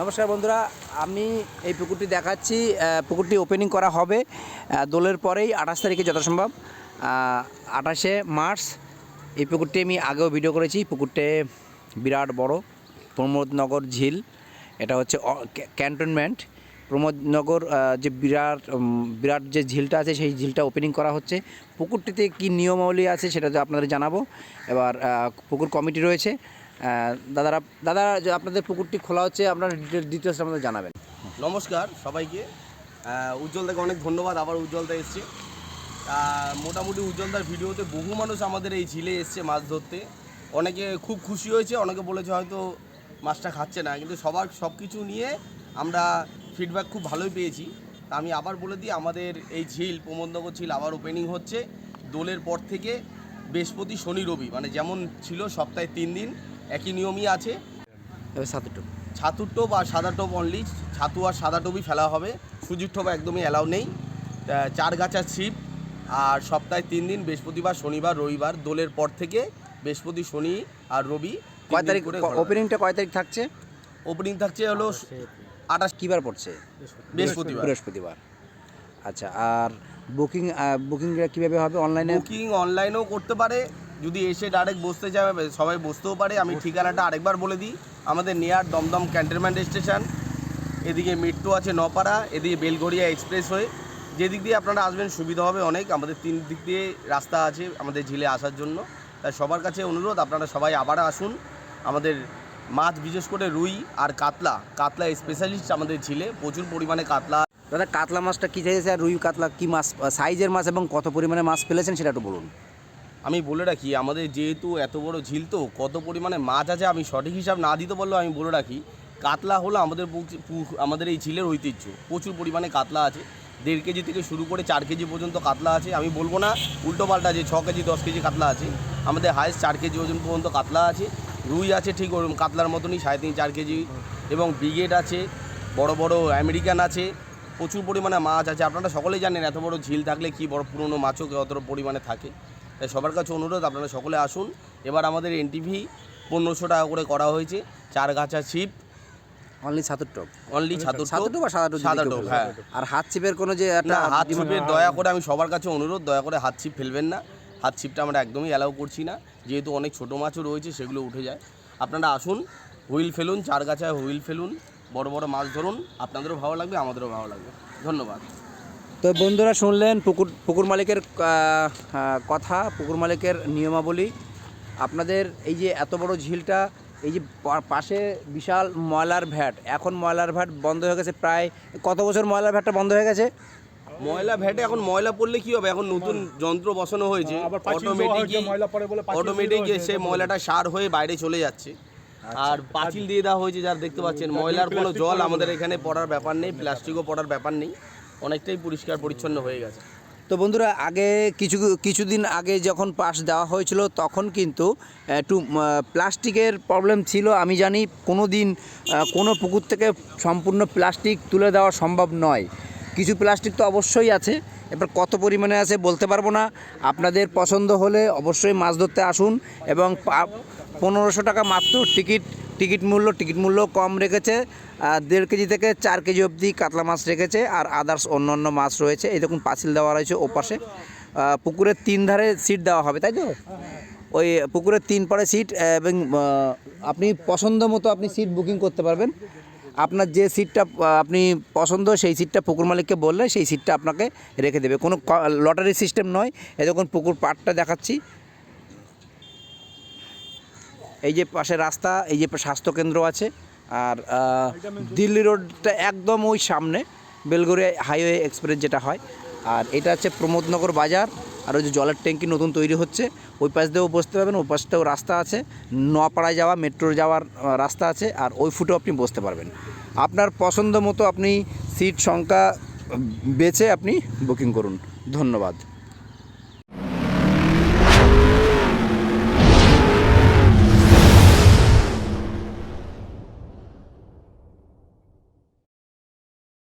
নমস্কার বন্ধুরা, আমি এই পুকুরটি দেখাচ্ছি। পুকুরটি ওপেনিং করা হবে দোলের পরেই, আঠাশ তারিখে যথাসম্ভব। আঠাশে মার্চ, এই পুকুরটি আমি আগেও ভিডিও করেছি। পুকুরটি বিরাট বড়, প্রমোদনগর ঝিল। এটা হচ্ছে ক্যান্টনমেন্ট। প্রমোদনগর যে বিরাট বিরাট যে ঝিলটা আছে, সেই ঝিলটা ওপেনিং করা হচ্ছে। পুকুরটিতে কি নিয়মাবলী আছে, সেটা তো আপনাদের জানাব। এবার পুকুর কমিটি রয়েছে। দাদারা দাদা আপনাদের পুকুরটি খোলা হচ্ছে, আপনার ডিটেলস আমাদের জানাবেন। নমস্কার সবাইকে। উজ্জ্বলদাকে অনেক ধন্যবাদ, আবার উজ্জ্বলদা এসছে। মোটামুটি উজ্জ্বলদার ভিডিওতে বহু মানুষ আমাদের এই ঝিলে এসছে মাছ ধরতে। অনেকে খুব খুশি হয়েছে, অনেকে বলেছে হয়তো মাছটা খাচ্ছে না, কিন্তু সবার সব কিছু নিয়ে আমরা ফিডব্যাক খুব ভালোই পেয়েছি। আমি আবার বলে দিই, আমাদের এই ঝিল, প্রমোদনগর ঝিল আবার ওপেনিং হচ্ছে। দোলের পর থেকে বৃহস্পতি, শনি, রবি মানে যেমন ছিল সপ্তাহে তিন দিন। একই নিয়মই আছে। এবার টোপ। ছাতুর টোপ আর সাদা টোপ অনলি ছাতু আর সাদা টোপই ফেলা হবে। সুজির টোপ একদমই অ্যালাউ নেই। চার গাছা ছিপ আর সপ্তাহে তিন দিন বৃহস্পতিবার শনিবার রবিবার দোলের পর থেকে বৃহস্পতি শনি আর রবি কয় তারিখ ওপেনিংটা কয় তারিখ থাকছে? ওপেনিং থাকছে হলো আঠাশ কিবার পড়ছে? বৃহস্পতিবার। বৃহস্পতিবার। আচ্ছা আর বুকিং বুকিংটা কীভাবে হবে? অনলাইনে বুকিং অনলাইনেও করতে পারে। যদি এসে ডাইরেক্ট বসতে চায় সবাই বসতেও পারে। আমি ঠিকানাটা আরেকবার বলে দিই। আমাদের নিয়ার দমদম ক্যান্টনমেন্ট স্টেশন এদিকে মেট্রো আছে নপাড়া এদিকে বেলঘরিয়া এক্সপ্রেস হয়ে যেদিক দিয়ে আপনারা আসবেন সুবিধা হবে অনেক। আমাদের তিন দিক দিয়ে রাস্তা আছে আমাদের ঝিলে আসার জন্য। তাই সবার কাছে অনুরোধ আপনারা সবাই আবার আসুন। আমাদের মাছ বিশেষ করে রুই আর কাতলা কাতলা স্পেশালিস্ট আমাদের ঝিলে। প্রচুর পরিমাণে কাতলা। দাদা কাতলা মাছটা কী চাইছে? আর রুই কাতলা কী মাছ সাইজের মাছ এবং কত পরিমাণে মাছ ফেলেছেন সেটা একটু বলুন। আমি বলে রাখি, আমাদের যেহেতু এত বড় ঝিল তো, কত পরিমাণে মাছ আছে আমি সঠিক হিসাব না দিতে পারলেও আমি বলে রাখি, কাতলা হলো আমাদের আমাদের এই ঝিলের ঐতিহ্য। প্রচুর পরিমাণে কাতলা আছে, দেড় কেজি থেকে শুরু করে চার কেজি পর্যন্ত কাতলা আছে, আমি বলব না উল্টো পাল্টা যে ছ কেজি, দশ কেজি কাতলা আছে, আমাদের হায়েস্ট চার কেজি ওজন পর্যন্ত কাতলা আছে, রুই আছে ঠিক ওরকম কাতলার মতনই সাড়ে তিন, চার কেজি, এবং ব্রিগেড আছে, বড় বড় আমেরিকান আছে, প্রচুর পরিমাণে মাছ আছে, আপনারা সকলেই জানেন এত বড় ঝিল থাকলে কি বড় পুরনো মাছও অত পরিমাণে থাকে। তাই সবার কাছে অনুরোধ আপনারা সকলে আসুন। এবার আমাদের এনটিভি পনেরোশো টাকা করে করা হয়েছে চার গাছা ছিপ। অনলি ছাতুর টপ। অনলি ছাতুর ছাতুর টপ আর সাদা টপ সাদা টোপ হ্যাঁ। আর হাত ছিপের কোনো যে একটা হাত ছিপের দয়া করে আমি সবার কাছে অনুরোধ দয়া করে হাত ছিপ ফেলবেন না। হাত ছিপটা আমরা একদমই অ্যালাউ করছি না। যেহেতু অনেক ছোটো মাছও রয়েছে সেগুলো উঠে যায়। আপনারা আসুন হুইল ফেলুন চার গাছায় হুইল ফেলুন। বড় বড় মাছ ধরুন। আপনাদেরও ভালো লাগবে আমাদেরও ভালো লাগবে। ধন্যবাদ। তো বন্ধুরা শুনলেন পুকুর পুকুর মালিকের কথা পুকুর মালিকের নিয়মাবলী। আপনাদের এই যে এত বড় ঝিলটা এই যে পা- পাশে বিশাল ময়লার ভ্যাট এখন ময়লার ভ্যাট বন্ধ হয়ে গেছে প্রায় কত বছর ময়লার ভ্যাটটা বন্ধ হয়ে গেছে? ময়লা ভ্যাটে এখন ময়লা পড়লে কি হবে? এখন নতুন যন্ত্র বসানো হয়েছে অটোমেটিক দেওয়া সে ময়লাটা সার হয়ে বাইরে চলে যাচ্ছে। আর পাঁচিল দিয়ে দেওয়া হয়েছে যার দেখতে পাচ্ছেন ময়লার কোনো জল আমাদের এখানে পড়ার ব্যাপার নেই প্লাস্টিকও পড়ার ব্যাপার নেই। অনেকটাই পরিষ্কার পরিচ্ছন্ন হয়ে গেছে। তো বন্ধুরা, আগে কিছু, কিছুদিন আগে যখন পাস দেওয়া হয়েছিল, তখন কিন্তু একটু প্লাস্টিকের প্রবলেম ছিল। আমি জানি কোনো দিন কোনো পুকুর থেকে সম্পূর্ণ প্লাস্টিক তুলে দেওয়া সম্ভব নয়। কিছু প্লাস্টিক তো অবশ্যই আছে। এবার কত পরিমাণে আছে বলতে পারব না। আপনাদের পছন্দ হলে অবশ্যই মাছ ধরতে আসুন এবং পনেরোশো টাকা মাত্র টিকিট টিকিট মূল্য টিকিট মূল্য কম রেখেছে দেড় কেজি থেকে চার কেজি অবধি কাতলা মাছ রেখেছে আর আদার্স অন্য অন্য মাছ রয়েছে। এই দেখুন, পাঁচিল দেওয়া রয়েছে ওপাশে। পুকুরের তিন ধারে সিট দেওয়া হবে, তাই তো? ওই পুকুরের তিন পাড়ে সিট এবং আপনি পছন্দ মতো আপনি সিট বুকিং করতে পারবেন। আপনার যে সিটটা আপনি পছন্দ, সেই সিটটা পুকুর মালিককে বললে সেই সিটটা আপনাকে রেখে দেবে। কোনো লটারি সিস্টেম নয়। এই দেখুন, পুকুর পাড়টা দেখাচ্ছি। এই যে পাশে রাস্তা, এই যে স্বাস্থ্যকেন্দ্র আছে, আর দিল্লি রোডটা একদম ওই সামনে, বেলগড়িয়া হাইওয়ে এক্সপ্রেস যেটা হয়। আর এটা হচ্ছে প্রমোদনগর বাজার, আর ওই যে জলের ট্যাঙ্কি নতুন তৈরি হচ্ছে। ওই পাশ দিয়েও বসতে পারবেন, ওই পাশটাও রাস্তা আছে। নোয়াপাড়ায় যাওয়া, মেট্রোর যাওয়ার রাস্তা আছে, আর ওই ফুটেও আপনি বসতে পারবেন। আপনার পছন্দ মতো আপনি সিট সংখ্যা বেছে আপনি বুকিং করুন। ধন্যবাদ।